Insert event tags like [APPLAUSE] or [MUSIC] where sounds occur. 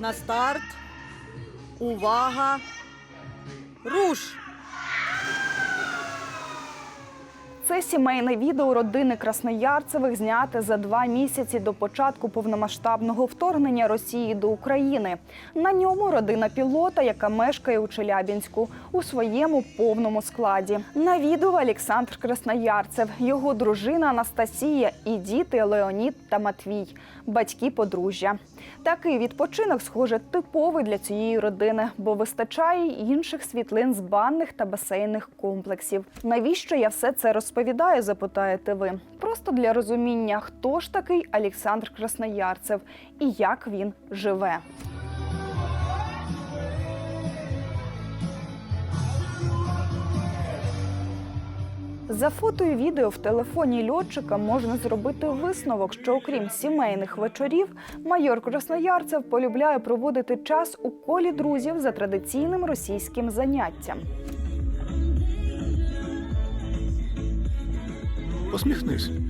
На старт. Увага. Руш! Це сімейне відео родини Красноярцевих зняте за два місяці до початку повномасштабного вторгнення Росії до України. На ньому родина пілота, яка мешкає у Челябінську, у своєму повному складі. На відео Олександр Красноярцев, його дружина Анастасія і діти Леонід та Матвій, батьки подружжя. Такий відпочинок, схоже, типовий для цієї родини, бо вистачає інших світлин з банних та басейнних комплексів. Навіщо я все це розповідаю? Запитаєте ви. Просто для розуміння, хто ж такий Олександр Красноярцев і як він живе. За фото і відео в телефоні льотчика можна зробити висновок, що окрім сімейних вечорів, майор Красноярцев полюбляє проводити час у колі друзів за традиційним російським заняттям. Посміхнись. [LAUGHS]